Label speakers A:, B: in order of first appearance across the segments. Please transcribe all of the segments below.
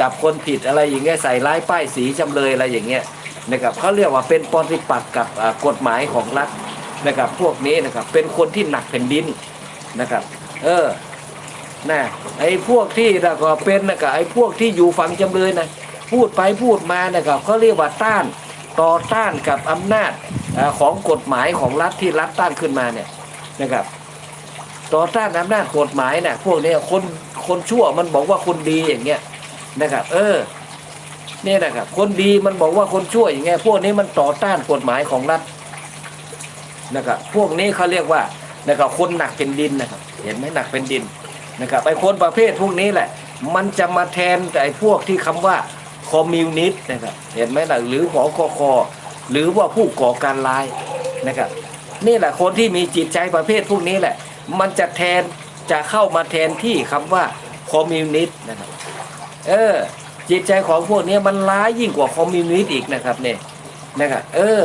A: จับคนผิดอะไรอย่างเงี้ยใส่ร้ายป้ายสีจำเลยอะไรอย่างเงี้ยนะครับเขาเรียกว่าเป็นปฏิปักษ์กับกฎหมายของรัฐนะครับพวกนี้นะครับเป็นคนที่หนักแผ่นดินนะครับ เออนะไอ้พวกที่นะก็เป็นนะก็ไอ้พวกที่อยู่ฝั่งจำเลยนะพูดไปพูดมานะครับเขาเรียกว่าต้านต่อต้านกับอำนาจอของกฎหมายของรัฐที่รัฐตั้งขึ้นมาเนี่ยนะครับ ต่อต้านอำนาจกฎหมายเนี่ยพวกนี้คนคนชั่วมันบอกว่าคนดีอย่างเงี้ย นะครับ เออเนี่ยนะครับ คนดีมันบอกว่าคนชั่วอย่างเงี้ยพวกนี้มันต่อต้านกฎหมายของรัฐนะครับพวกนี้เขาเรียกว่านะครับคนหนักเป็นดินนะครับ เห็นไหมหนักเป็นดินนะครับไอ้คนประเภทพวกนี้แหละ มันจะมาแทนไอ้พวกที่คำว่าคอมมิวนิสต์นะครับ เห็นไหมล่ะหรือหอคอคอหรือว่าผู้ก่อการร้ายนะครับ นี่แหละคนที่มีจิตใจประเภทพวกนี้แหละ มันจะแทนจะเข้ามาแทนที่คำว่าคอมมิวนิสต์นะครับ เออ จิตใจของพวกนี้มันร้ายยิ่งกว่าคอมมิวนิสต์อีกนะครับเนี่ยนะครับเออ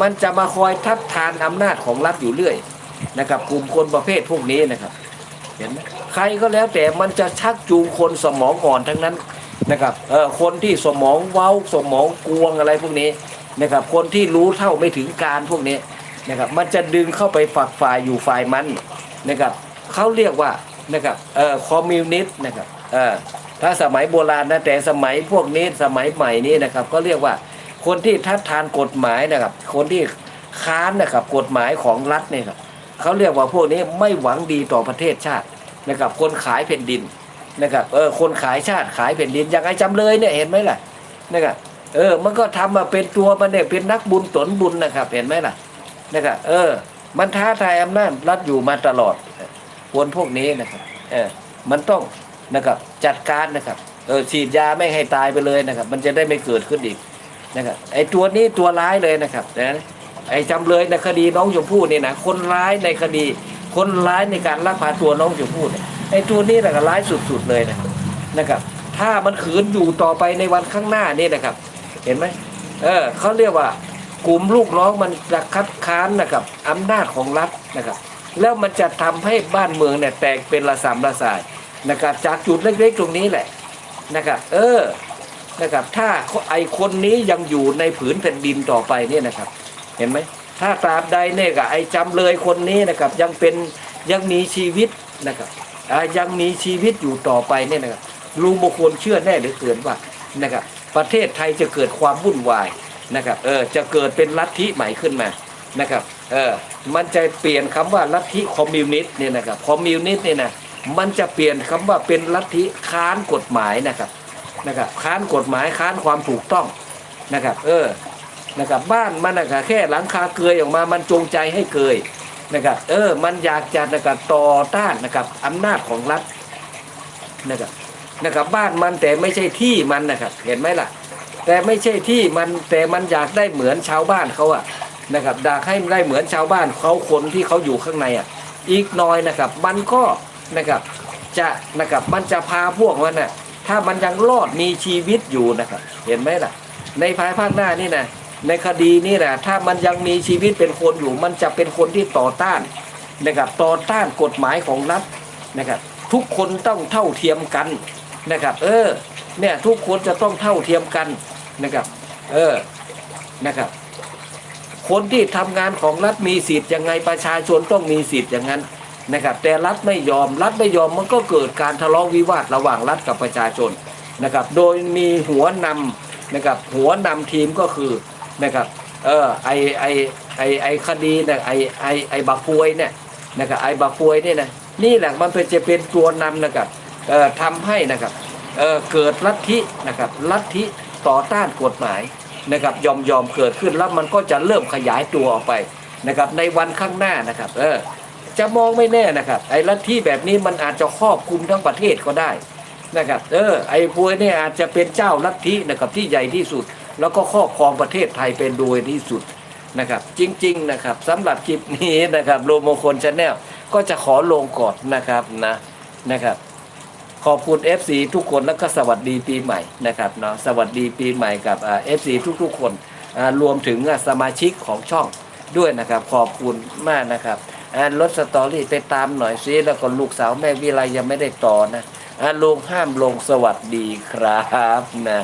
A: มันจะมาคอยทัดทานอำนาจของรัฐอยู่เรื่อยนะครับกลุ่มคนประเภทพวกนี้นะครับ เห็นไหมใครก็แล้วแต่มันจะชักจูงคนสมองอ่อนทั้งนั้นนะครับเออคนที่สมองเว้าสมองกวงอะไรพวกนี้นะครับ คนที่รู้เท่าไม่ถึงการพวกนี้นะครับ มันจะดึงเข้าไปฝักฝ่ายอยู่ฝ่ายมันนะครับเขาเรียกว่านะครับเอ่อคอมมิวนิสต์นะครับเออ ถ้าสมัยโบราณนะแต่สมัยพวกนี้สมัยใหม่นี้นะครับ ก็เรียกว่าคนที่ทัดทานกฎหมายนะครับ คนที่ค้านนะครับกฎหมายของรัฐเนี่ยครับเขาเรียกว่าพวกนี้ไม่หวังดีต่อประเทศชาตินะครับ คนขายแผ่นดินนะครับเออคนขายชาติขายแผ่นดินอย่างไอ้จำเลยเนี่ยเห็นไหมล่ะนะครับเออมันก็ทำมาเป็นตัวมันเนี่ยเป็นนักบุญตนบุญนะครับเห็นไหมล่ะนะครับเออ มันท้าทายอำนาจรัฐอยู่มาตลอดคนพวกนี้นะครับเออมันต้อง นะครับ จัดการนะครับเออฉีดยาไม่ให้ตายไปเลยนะครับ มันจะได้ไม่เกิดขึ้นอีกนะครับไอ้ตัวนี้ตัวร้ายเลยนะครับนะไอ้จำเลยในคดีน้องชมพู่นี่นะคนร้ายในคดี คนร้ายในการลักพาตัวน้องชมพู่เนี่ยไอ้ตัวนี้แหละก็ร้ายสุดๆเลยนะนะครับ ถ้ามันขืนอยู่ต่อไปในวันข้างหน้านี่นะครับ เห็นไหมเออเขาเรียกว่ากลุ่มลูกน้องมันจะคัดค้านนะครับอำนาจของรัฐนะครับ แล้วมันจะทำให้บ้านเมืองเนี่ยแตกเป็นระสามระสาย นะครับจากจุดเล็กๆตรงนี้แหละนะครับ เออนะครับ ถ้าไอคนนี้ยังอยู่ในผืนแผ่นดินต่อไปเนี่ยนะครับ เห็นไหมถ้าตราบใดเนี่ยกับไอจำเลยคนนี้นะครับ ยังเป็นยังมีชีวิตนะครับอยังมีชีวิตอยู่ต่อไปเนี่ยนะครับลุงมงคลเชื่อแน่หลือเกินว่านะครับ ประเทศไทยจะเกิดความวุ่นวายนะครับเออจะเกิดเป็นลัทธิใหม่ขึ้นมานะครับเออมันจะเปลี่ยนคำว่าลัทธิคอมมิวนิสต์เนี่ยนะครับคอมมิวนิสต์เนี่ยนะ มันจะเปลี่ยนคำว่าเป็นลัทธิค้านกฎหมายนะครับนะครับค้านกฎหมายค้านความถูกต้องนะครับ เออนะครับบ้านมันนะครับแค่หลังคาเกยออกมามันจงใจให้เกยนะครับเออมันอยากจะนะครับต่อต้านนะครับอำนาจของรัฐนะครับนะครับบ้านมันแต่ไม่ใช่ที่มันนะครับเห็นไหมล่ะ แต่ไม่ใช่ที่มันแต่มันอยากได้เหมือนชาวบ้านเขาอะนะครับอยากให้ได้เหมือนชาวบ้านเขาคนที่เขาอยู่ข้างในอะอีกน้อยนะครับ มันก็ นะครับ จะนะครับมันจะพาพวกมันน่ะถ้ามันยังรอดมีชีวิตอยู่นะครับ เห็นไหมล่ะ ในภายภาคหน้านี่นะในคดีนี่แหละถ้ามันยังมีชีวิตเป็นคนอยู่ มันจะเป็นคนที่ต่อต้านนะครับต่อต้านกฎหมายของรัฐนะครับ ทุกคนต้องเท่าเทียมกันนะครับ เออเนี่ยทุกคนจะต้องเท่าเทียมกันนะครับ เออนะครับ คนที่ทำงานของรัฐมีสิทธิ์ยังไงประชาชนต้องมีสิทธิ์อย่างนั้น นะครับแต่รัฐไม่ยอมรัฐไม่ยอมมันก็เกิดการทะเลาะวิวาทระหว่างรัฐกับประชาชนนะครับโดยมีหัวนำนะครับหัวนำทีมก็คือนะครับเออไอไอไอไอคดีเนี่ยไอไอไอบักพวยเนี่ยนะครับไอบักพวยเนี่ยนะนี่แหละมันเป็นจะเป็นตัวนำนะครับเอ่อทำให้นะครับเอ่อเกิดลัทธินะครับลัทธิต่อต้านกฎหมายนะครับยอมยอมเกิดขึ้นแล้วมันก็จะเริ่มขยายตัวออกไปนะครับในวันข้างหน้านะครับเออ จะมองไม่แน่นะครับ ไอ้ลัทธิแบบนี้มันอาจจะครอบคลุมทั้งประเทศก็ได้นะครับ เออ ไอ้พวยเนี่ยอาจจะเป็นเจ้าลัทธินะครับที่ใหญ่ที่สุด แล้วก็ครอบครองประเทศไทยเป็นโดยที่สุดนะครับ จริง ๆ นะครับสำหรับคลิปนี้นะครับโลโมคนชาแนลก็จะขอลงก่อนนะครับนะนะครับ ขอบคุณ FC ทุกคนแล้วก็สวัสดีปีใหม่นะครับเนาะสวัสดีปีใหม่กับเอฟซีทุกๆ คนอ่ารวมถึงสมาชิกของช่องด้วยนะครับ ขอบคุณมากนะครับ อ่ารถสตอรี่ไปตามหน่อยซิแล้วก็ลูกสาวแม่วิไลยังไม่ได้ต่อนะอะลุงห้ามลงสวัสดีครับนะ